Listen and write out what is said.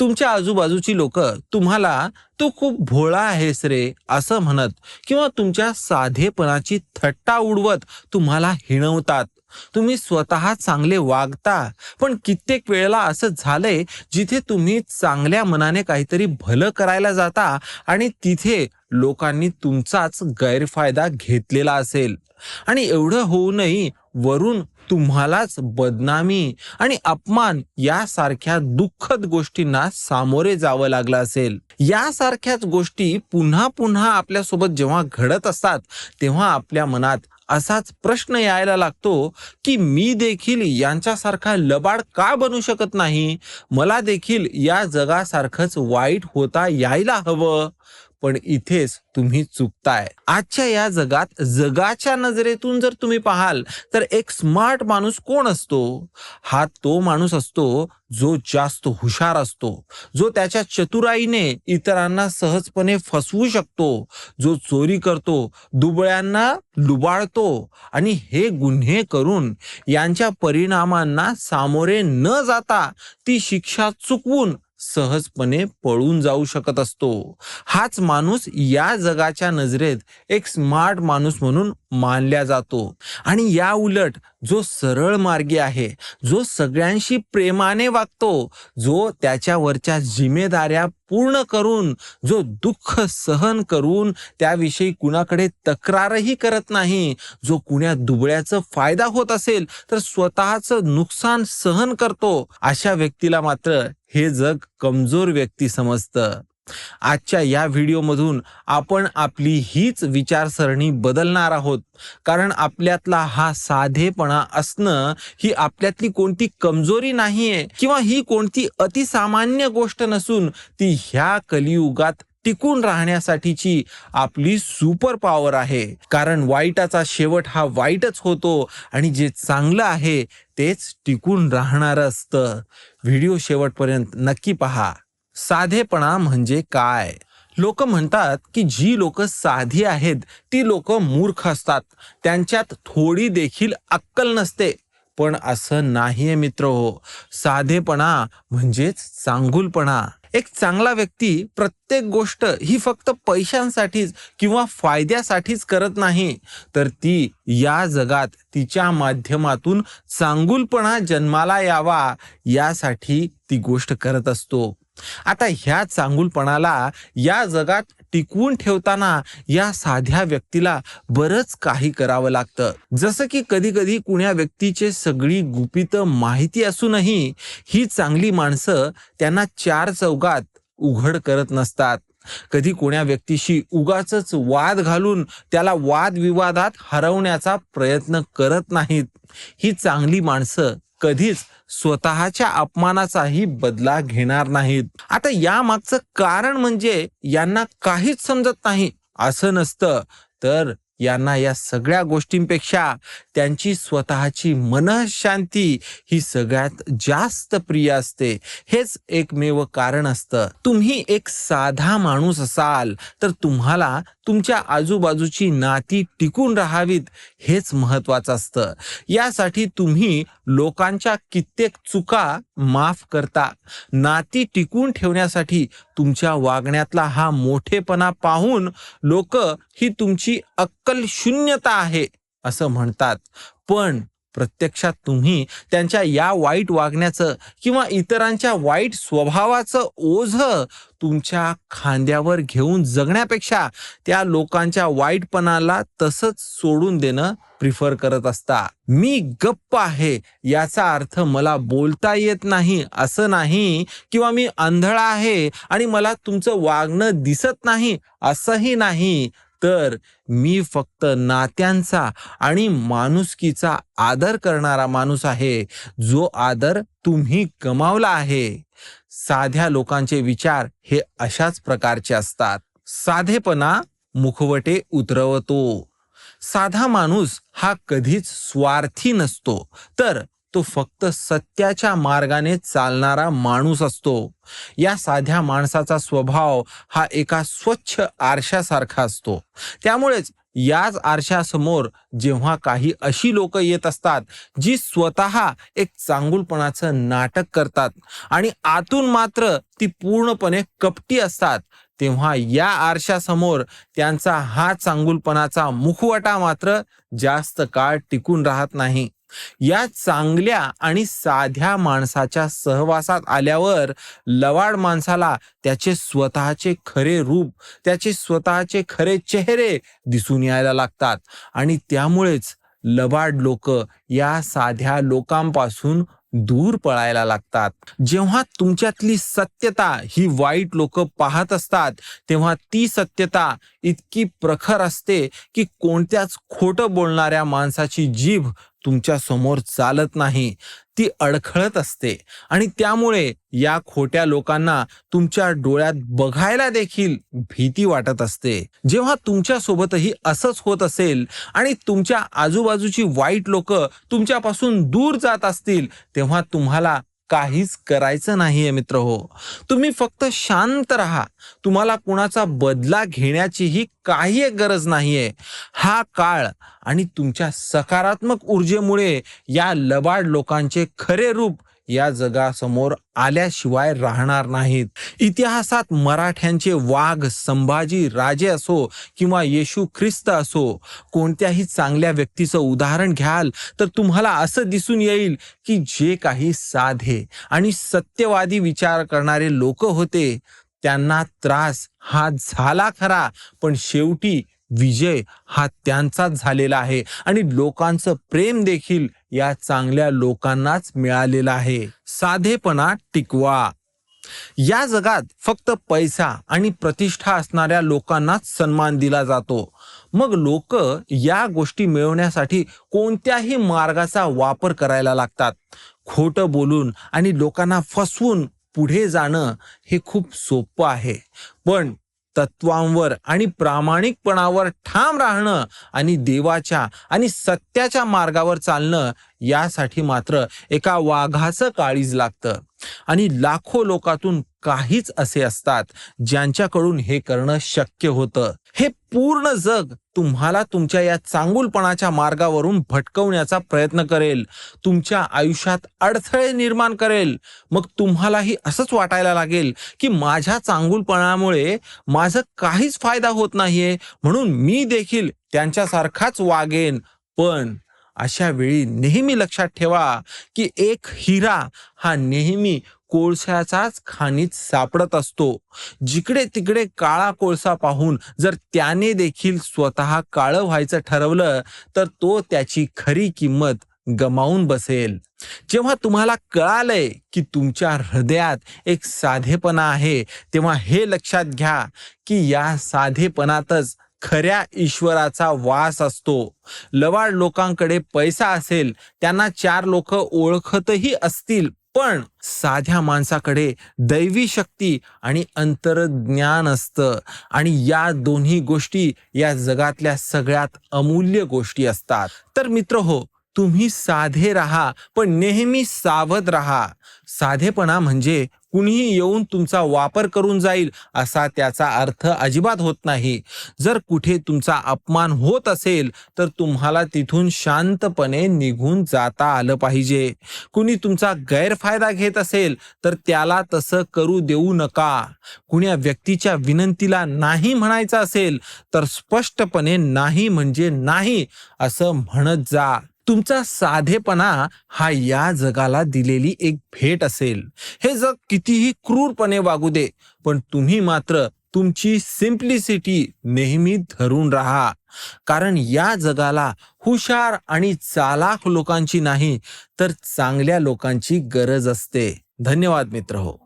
तुमच्या आजूबाजूची लोक तुम्हाला तू खूप भोळा आहेस रे असं म्हणत किंवा तुमच्या साधेपणाची थट्टा उडवत तुम्हाला हिणवतात. तुम्ही स्वतः चांगले वागता पण कित्येक वेळेला असं झालंय जिथे तुम्ही चांगल्या मनाने काहीतरी भलं करायला जाता आणि तिथे लोकांनी तुमचाच गैरफायदा घेतलेला असेल. आणि एवढं होऊनही वरून तुम्हालाच बदनामी आणि अपमान यासारख्या दुःखद गोष्टींना सामोरे जावं लागलं असेल. यासारख्याच गोष्टी पुन्हा पुन्हा आपल्यासोबत जेव्हा घडत असतात तेव्हा आपल्या मनात असाच प्रश्न यायला लागतो की मी देखील यांच्यासारखा लबाड का बनू शकत नाही? मला देखील या जगासारखंच वाईट होता यायला हवं. पण इथेच तुम्ही चुकताय. आजच्या या जगात जगाच्या नजरेतून जर तुम्ही पाहाल तर एक स्मार्ट माणूस कोण असतो? हा तो माणूस असतो जो जास्त हुशार असतो जो त्याच्या चतुराईने इतरांना सहजपणे फसवू शकतो जो चोरी करतो दुबळ्यांना लुबाळतो आणि हे गुन्हे करून यांच्या परिणामांना सामोरे न जाता ती शिक्षा चुकवून सहजपणे पळून जाऊ शकत असतो. हाच माणूस या जगाच्या नजरेत एक स्मार्ट माणूस म्हणून मानल्या जातो. आणि या उलट जो सरळ मार्गी आहे जो सगळ्यांशी प्रेमाने वागतो जो त्याच्यावरच्या जिम्मेदाऱ्या पूर्ण करून जो दुःख सहन करून त्याविषयी कुणाकडे तक्रारही करत नाही जो कुण्या दुबळ्याचा फायदा होत असेल तर स्वतःचं नुकसान सहन करतो अशा व्यक्तीला मात्र हे जग कमजोर व्यक्ती समजतं. आजच्या या व्हिडिओमधून आपण आपली हीच विचारसरणी बदलणार आहोत. कारण आपल्यातला हा साधेपणा असणं ही आपल्यातली कोणती कमजोरी नाहीये किंवा ही कोणती अतिसामान्य गोष्ट नसून ती ह्या कलियुगात टिकून राहण्यासाठीची आपली सुपर पॉवर आहे. कारण वाईटाचा शेवट हा वाईटच होतो आणि जे चांगलं आहे तेच टिकून राहणार असतं. व्हिडिओ शेवटपर्यंत नक्की पहा. साधेपणा म्हणजे काय? लोक म्हणतात की जी लोक साधी आहेत ती लोक मूर्ख असतात. त्यांच्यात थोडी देखील अक्कल नसते. पण असं नाहीये मित्र हो. साधेपणा म्हणजेच चांगुलपणा. एक चांगला व्यक्ती प्रत्येक गोष्ट ही फक्त पैशांसाठीच किंवा फायद्यासाठीच करत नाही. तर ती या जगात तिच्या माध्यमातून चांगुलपणा जन्माला यावा यासाठी ती गोष्ट करत असतो. आता ह्या चांगुलपणाला या जगात टिकवून ठेवताना या साध्या व्यक्तीला बरंच काही करावं लागतं. जसं की कधी कधी कुण्या व्यक्तीचे सगळी गुपित माहिती असूनही ही चांगली माणसं त्यांना चार चौकात उघड करत नसतात. कधी कोण्या व्यक्तीशी उगाच वाद घालून त्याला वादविवादात हरवण्याचा प्रयत्न करत नाहीत. ही चांगली माणसं कधीच स्वतःच्या अपमानाचाही बदला घेणार नाहीत. आता या मागचं कारण म्हणजे यांना काहीच समजत नाही. असं नसतं. तर यांना या सगळ्या गोष्टींपेक्षा त्यांची स्वतःची मनशांती ही सगळ्यात जास्त प्रिय असते. हेच एकमेव कारण असतं. तुम्ही एक साधा माणूस असाल तर तुम्हाला तुमच्या आजूबाजूची नाती टिकून राहावीत हेच महत्वाचं असतं. यासाठी तुम्ही लोकांच्या कित्येक चुका माफ करता. नाती टिकून ठेवण्यासाठी तुमच्या वागण्यातला हा मोठेपणा पाहून लोक ही तुमची अक्कल शून्यता आहे असं म्हणतात. पण प्रत्यक्षात तुम्ही त्यांच्या या वाईट वागण्याचं किंवा इतरांच्या वाईट स्वभावाचं ओझ तुमच्या खांद्यावर घेऊन जगण्यापेक्षा त्या लोकांच्या वाईटपणाला तसंच सोडून देणं प्रिफर करत असता. मी गप्प आहे याचा अर्थ मला बोलता येत नाही असं नाही किंवा मी आंधळा आहे आणि मला तुमचं वागणं दिसत नाही असंही नाही. तर मी फक्त नात्यांचा आणि माणुसकीचा आदर करणारा माणूस आहे जो आदर तुम्ही गमावला आहे. साध्या लोकांचे विचार हे अशाच प्रकारचे असतात. साधेपणा मुखवटे उतरवतो. साधा माणूस हा कधीच स्वार्थी नसतो. तर तो फक्त सत्याच्या मार्गाने चालणारा माणूस असतो. या साध्या माणसाचा स्वभाव हा एका स्वच्छ आरशासारखा असतो. त्यामुळेच याच आरशासमोर जेव्हा काही अशी लोक येत असतात जी स्वतः एक चांगुलपणाचं नाटक करतात आणि आतून मात्र ती पूर्णपणे कपटी असतात तेव्हा या आरशासमोर त्यांचा हा चांगुलपणाचा मुखवटा मात्र जास्त काळ टिकून राहत नाही. या चांगल्या आणि साध्या माणसाच्या सहवासात आल्यावर लवाड माणसाला त्याचे स्वतःचे खरे रूप त्याचे स्वतःचे खरे चेहरे दिसून यायला लागतात. आणि त्यामुळेच लबाड लोक या साध्या लोकांपासून दूर पळायला लागतात. जेव्हा तुमच्यातली सत्यता ही वाईट लोक पाहत असतात तेव्हा ती सत्यता इतकी प्रखर असते की कोणत्याच खोटं बोलणाऱ्या माणसाची जीभ तुमच्यासमोर चालत नाही ती अडखळत असते. आणि त्यामुळे या खोट्या लोकांना तुमच्या डोळ्यात बघायला देखील भीती वाटत असते. जेव्हा तुमच्या सोबतही असंच होत असेल आणि तुमच्या आजूबाजूची वाईट लोक तुमच्यापासून दूर जात असतील तेव्हा तुम्हाला काहीच करायचं नाहीये मित्र हो. तुम्ही फक्त शांत राहा. तुम्हाला कुणाचा बदला घेण्याचीही काही एक गरज नाहीये. हा काळ आणि तुमच्या सकारात्मक ऊर्जेमुळे या लबाड लोकांचे खरे रूप या जगासमोर आल्याशिवाय राहणार नाहीत. इतिहासात मराठ्यांचे वाघ संभाजी राजे असो किंवा येशू ख्रिस्त असो कोणत्याही चांगल्या व्यक्तीचं उदाहरण घ्याल तर तुम्हाला असं दिसून येईल की जे काही साधे आणि सत्यवादी विचार करणारे लोक होते त्यांना त्रास हा झाला खरा पण शेवटी विजय हा त्यांचाच झालेला आहे आणि लोकांचं प्रेम देखील या चांगल्या लोकांनाच मिळालेलं आहे. साधेपणा टिकवा. या जगात फक्त पैसा आणि प्रतिष्ठा असणाऱ्या लोकांनाच सन्मान दिला जातो. मग लोक या गोष्टी मिळवण्यासाठी कोणत्याही मार्गाचा वापर करायला लागतात. खोटं बोलून आणि लोकांना फसवून पुढे जाणं हे खूप सोपं आहे. पण तत्वांवर आणि प्रामाणिकपणावर ठाम राहणं आणि देवाच्या आणि सत्याच्या मार्गावर चालणं यासाठी मात्र एका वाघाचं काळीज लागतं. आणि लाखो लोकातून काहीच असे असतात ज्यांच्याकडून हे करणं शक्य होतं. हे पूर्ण जग तुम्हाला तुमच्या या चांगुलपणाच्या मार्गावरून भटकवण्याचा प्रयत्न करेल. तुमच्या आयुष्यात अडथळे निर्माण करेल. मग तुम्हालाही असंच वाटायला लागेल की माझ्या चांगुलपणामुळे माझं काहीच फायदा होत नाहीये. म्हणून मी देखील त्यांच्यासारखाच वागेन. पण अशा वेळी नेहमी लक्षात ठेवा की एक हिरा हा नेहमी कोळशाचाच खाणीत सापडत असतो. जिकडे तिकडे काळा कोळसा पाहून जर त्याने देखील स्वतः काळं व्हायचं ठरवलं तर तो त्याची खरी किंमत गमावून बसेल. जेव्हा तुम्हाला कळालंय की तुमच्या हृदयात एक साधेपणा आहे तेव्हा हे लक्षात घ्या की या साधेपणातच खऱ्या ईश्वराचा वास असतो. लवाड लोकांकडे पैसा असेल त्यांना चार लोक ओळखतही असतील. पण साध्या माणसाकडे दैवी शक्ती आणि अंतरज्ञान असतं. आणि या दोन्ही गोष्टी या जगातल्या सगळ्यात अमूल्य गोष्टी असतात. तर मित्र हो तुम्ही साधे राहा पण नेहमी सावध राहा. साधेपणा म्हणजे कुणीही येऊन तुमचा वापर करून जाईल असा त्याचा अर्थ अजिबात होत नाही. जर कुठे तुमचा अपमान होत असेल तर तुम्हाला तिथून शांतपणे निघून जाता आलं पाहिजे. कुणी तुमचा गैरफायदा घेत असेल तर त्याला तसं करू देऊ नका. कुण्या व्यक्तीच्या विनंतीला नाही म्हणायचं असेल तर स्पष्टपणे नाही म्हणजे नाही असं म्हणत जा. तुमचा साधेपणा हा या जगाला दिलेली एक भेट असेल. हे जग कितीही क्रूरपणे वागू दे पण तुम्ही मात्र तुमची सिम्प्लिसिटी नेहमी धरून राहा. कारण या जगाला हुशार आणि चालाख लोकांची नाही तर चांगल्या लोकांची गरज असते. धन्यवाद मित्र हो.